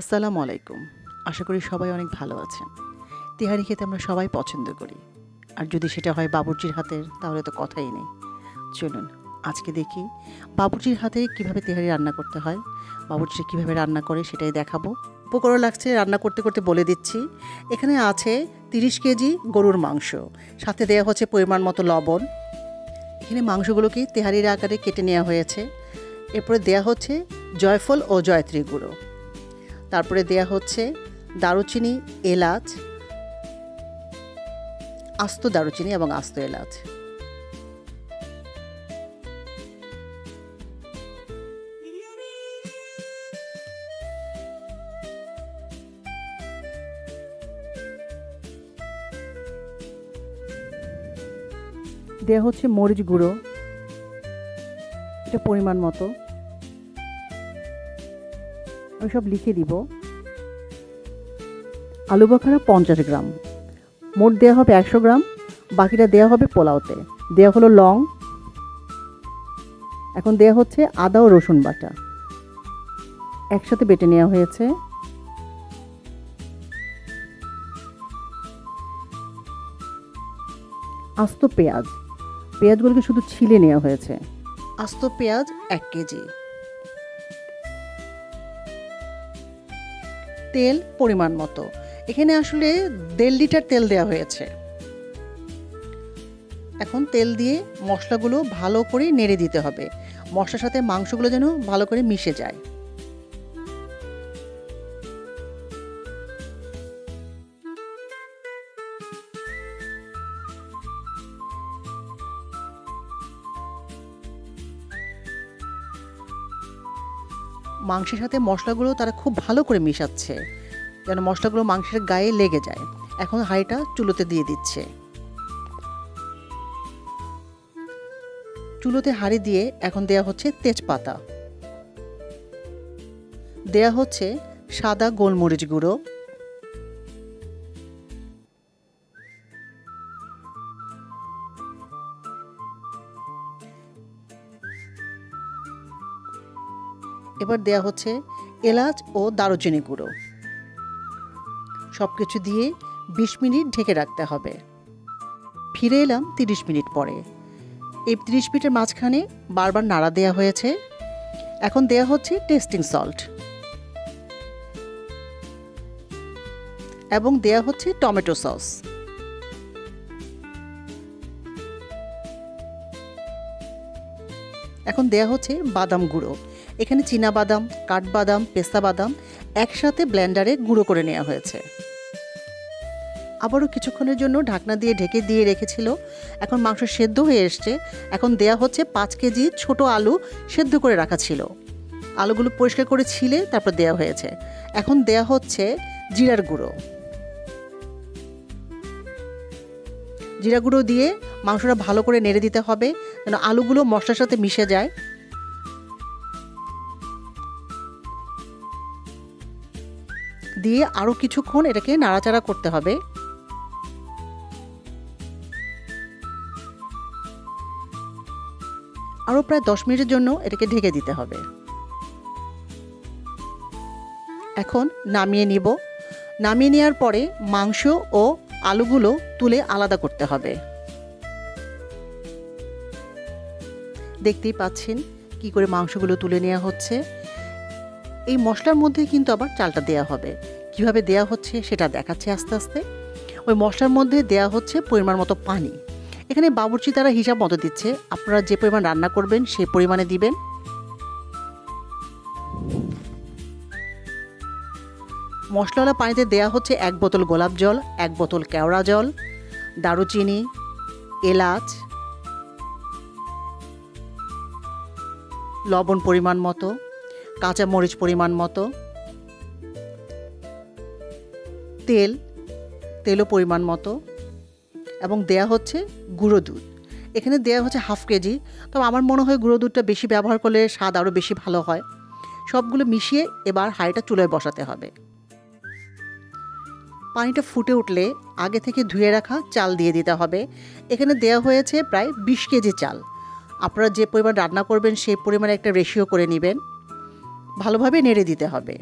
আসসালামু আলাইকুম। আশা করি সবাই অনেক ভালো আছেন। তেহারি খেতে আমরা সবাই পছন্দ করি। আর যদি সেটা হয় বাবুর্চির হাতের, তাহলে তো কথাই নেই। চলুন, আজকে দেখি বাবুর্চির হাতে কীভাবে তেহারি রান্না করতে হয়, বাবুর্চি কীভাবে রান্না করে সেটাই দেখাবো। উপকরণ লাগছে, রান্না করতে করতে বলে দিচ্ছি। এখানে আছে তিরিশ কেজি গরুর মাংস, সাথে দেওয়া হচ্ছে পরিমাণ মতো লবণ। এখানে মাংসগুলোকে তেহারির আকারে কেটে নেওয়া হয়েছে। এরপরে দেয়া হচ্ছে জয়ফল ও জয়ত্রী গুঁড়ো। তারপরে দেয়া হচ্ছে দারুচিনি, এলাচ, আস্ত দারুচিনি এবং আস্ত এলাচ। দেয়া হচ্ছে মরিচ গুঁড়ো। এটা পরিমাণ মতো। সব লিখে দিব। আলু বখারা পঞ্চাশ গ্রাম। মোট দেওয়া হবে একশো গ্রাম। বাকিটা দেওয়া হবে পোলাওতে। দেওয়া হলো লং। এখন দেওয়া হচ্ছে আদা ও রসুন বাটা। একসাথে বেটে নেওয়া হয়েছে। আস্ত পেঁয়াজ। পেঁয়াজগুলোকে শুধু ছিলে নেওয়া হয়েছে। আস্ত পেঁয়াজ এক কেজি। তেল পরিমাণ মতো। এখানে আসলে দেড় লিটার তেল দেওয়া হয়েছে। এখন তেল দিয়ে মশলাগুলো ভালো করে নেড়ে দিতে হবে। মশলার সাথে মাংসগুলো যেন ভালো করে মিশে যায়। মাংসের সাথে মশলাগুলো তারা খুব ভালো করে মিশাচ্ছে যেন মশলাগুলো মাংসের গায়ে লেগে যায়। এখন হাঁড়িটা চুলোতে দিয়ে দিচ্ছে। চুলোতে হাঁড়ি দিয়ে এখন দেয়া হচ্ছে তেজপাতা। দেয়া হচ্ছে সাদা গোলমরিচ গুঁড়ো এবার দেয়া হচ্ছে এলাচ ও দারুচিনি গুঁড়ো। সব কিছু দিয়ে বিশ মিনিট ঢেকে রাখতে হবে। ফিরে এলাম তিরিশ মিনিট পরে। এই তিরিশ মিনিটের মাঝখানে বারবার নাড়া দেওয়া হয়েছে। এখন দেয়া হচ্ছে টেস্টিং সল্ট। এবং দেয়া হচ্ছে টমেটো সস। এখন দেয়া হচ্ছে বাদাম গুঁড়ো। এখানে বাদাম কাঠবাদাম পেস্তা বাদাম একসাথে ব্লেন্ডারে গুঁড়ো করে নেওয়া হয়েছে। আবারও কিছুক্ষণের জন্য ঢাকনা দিয়ে ঢেকে দিয়ে রেখেছিল। এখন মাংস সেদ্ধ হয়ে এসছে। এখন দেয়া হচ্ছে পাঁচ কেজি ছোট আলু সেদ্ধ করে রাখা ছিল। আলুগুলো পরিষ্কার করে ছিলে, তারপর দেয়া হয়েছে। এখন দেয়া হচ্ছে জিরার গুঁড়ো। জিরা গুঁড়ো দিয়ে মাংসটা ভালো করে নেড়ে দিতে হবে যেন আলুগুলো মশলার সাথে মিশে যায়। দিয়ে আরও কিছুক্ষণ এটাকে নাড়াচাড়া করতে হবে। আরও প্রায় দশ মিনিটের জন্য এটাকে ঢেকে দিতে হবে। এখন নামিয়ে নিব। নামিয়ে নেওয়ার পরে মাংস ও আলুগুলো তুলে আলাদা করতে হবে। দেখতেই পাচ্ছেন কি করে মাংসগুলো তুলে নেওয়া হচ্ছে। এই মশলার মধ্যে কিন্তু আবার চালটা দেয়া হবে। কীভাবে দেয়া হচ্ছে সেটা দেখাচ্ছে আস্তে আস্তে। ওই মশলার মধ্যে দেয়া হচ্ছে পরিমাণ মতো পানি। এখানে বাবুর্চি তারা হিসাব মতো দিচ্ছে। আপনারা যে পরিমাণ রান্না করবেন সেই পরিমাণে দিবেন। মশলাওয়ালা পানিতে দেয়া হচ্ছে এক বোতল গোলাপ জল, এক বোতল কেওড়া জল, দারুচিনি, এলাচ, লবণ পরিমাণ মতো। কাঁচা মরিচ পরিমাণ মতো। তেল, তেলও পরিমাণ মতো। এবং দেয়া হচ্ছে গুঁড়ো দুধ। এখানে দেয়া হচ্ছে হাফ কেজি। তবে আমার মনে হয় গুঁড়ো দুধটা বেশি ব্যবহার করলে স্বাদ আরও বেশি ভালো হয়। সবগুলো মিশিয়ে এবার হাঁড়িটা চুলোয় বসাতে হবে। পানিটা ফুটে উঠলে আগে থেকে ধুয়ে রাখা চাল দিয়ে দিতে হবে। এখানে দেয়া হয়েছে প্রায় বিশ কেজি চাল। আপনারা যে পরিমাণ রান্না করবেন সেই পরিমাণে একটা রেশিও করে নেবেন। ভালোভাবে নেড়ে দিতে হবে।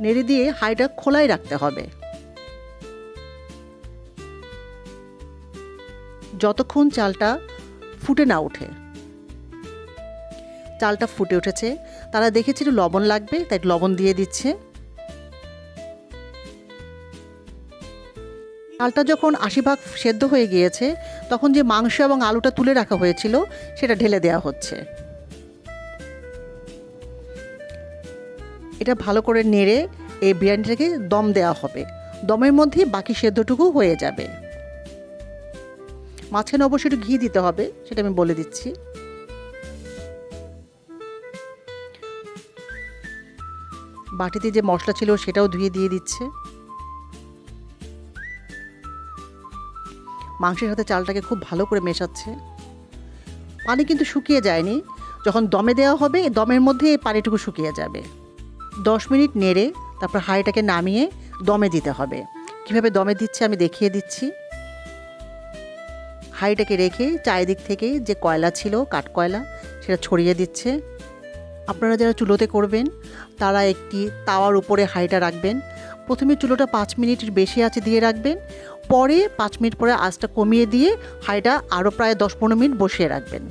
নেড়ে দিয়ে হাইটা খোলাই রাখতে হবে। যতক্ষণ চালটা ফুটে না ওঠে। চালটা ফুটে উঠেছে, তারা দেখেছিল লবণ লাগবে, তাই লবণ দিয়ে দিচ্ছে। চালটা যখন আশি ভাগ সেদ্ধ হয়ে গিয়েছে, তখন যে মাংস এবং আলুটা তুলে রাখা হয়েছিল, সেটা ঢেলে দেওয়া হচ্ছে। এটা ভালো করে নেড়ে এই বিরিয়ানিটাকে দম দেওয়া হবে। দমের মধ্যে বাকি সেদ্ধটুকু হয়ে যাবে। মাঝখানে অবশ্যই একটু ঘি দিতে হবে, সেটা আমি বলে দিচ্ছি। বাটিতে যে মশলা ছিল, সেটাও ধুয়ে দিয়ে দিচ্ছে। মাংসের সাথে চালটাকে খুব ভালো করে মেশাচ্ছে। পানি কিন্তু শুকিয়ে যায়নি। যখন দমে দেওয়া হবে, দমের মধ্যে এই পানিটুকু শুকিয়ে যাবে। দশ মিনিট নেড়ে তারপর হাঁড়িটাকে নামিয়ে দমে দিতে হবে। কীভাবে দমে দিচ্ছে আমি দেখিয়ে দিচ্ছি। হাঁড়িটাকে রেখে চারিদিক থেকে যে কয়লা ছিল, কাঠ কয়লা, সেটা ছড়িয়ে দিচ্ছে। আপনারা যারা চুলোতে করবেন, তারা একটি তাওয়ার উপরে হাঁড়িটা রাখবেন। প্রথমে চুলোটা পাঁচ মিনিটের বেশি আছে দিয়ে রাখবেন। পরে পাঁচ মিনিট পরে আঁচটা কমিয়ে দিয়ে হাঁড়িটা আরও প্রায় দশ পনেরো মিনিট বসিয়ে রাখবেন।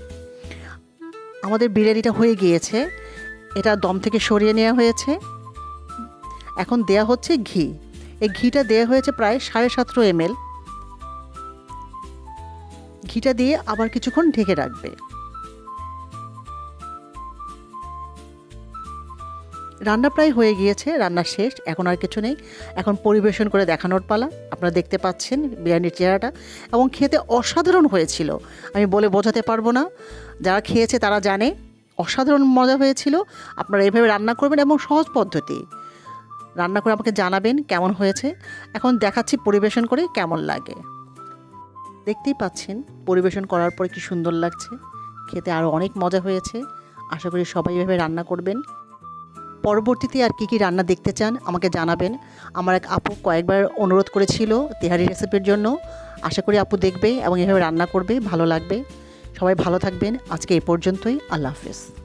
আমাদের বিরিয়ানিটা হয়ে গিয়েছে। এটা দম থেকে সরিয়ে নেওয়া হয়েছে। এখন দেয়া হচ্ছে ঘি। এই ঘিটা দেয়া হয়েছে প্রায় সাড়ে সাতশো এমএল। ঘিটা দিয়ে আবার কিছুক্ষণ ঢেকে রাখবে। রান্না প্রায় হয়ে গিয়েছে, রান্না শেষ, এখন আর কিছু নেই। এখন পরিবেশন করে দেখানোর পালা। আপনারা দেখতে পাচ্ছেন বিরিয়ানির চেহারাটা, এবং খেতে অসাধারণ হয়েছিল। আমি বলে বোঝাতে পারব না, যারা খেয়েছে তারা জানে, অসাধারণ মজা হয়েছিল। আপনারা এভাবে রান্না করবেন এবং সহজ পদ্ধতি। রান্না করে আমাকে জানাবেন কেমন হয়েছে। এখন দেখাচ্ছি পরিবেশন করে কেমন লাগে। দেখতেই পাচ্ছেন, পরিবেশন করার পরে কি সুন্দর লাগছে। খেতে আরও অনেক মজা হয়েছে। আশা করি সবাই এভাবে রান্না করবেন। পরবর্তীতে আর কি কি রান্না দেখতে চান, আমাকে জানাবেন। আমার এক আপু কয়েকবার অনুরোধ করেছিল তেহারি রেসিপির জন্য। আশা করি আপু দেখবে এবং এভাবে রান্না করবে, ভালো লাগবে। সবাই ভালো থাকবেন। আজকে এ পর্যন্তই। আল্লাহ হাফেজ।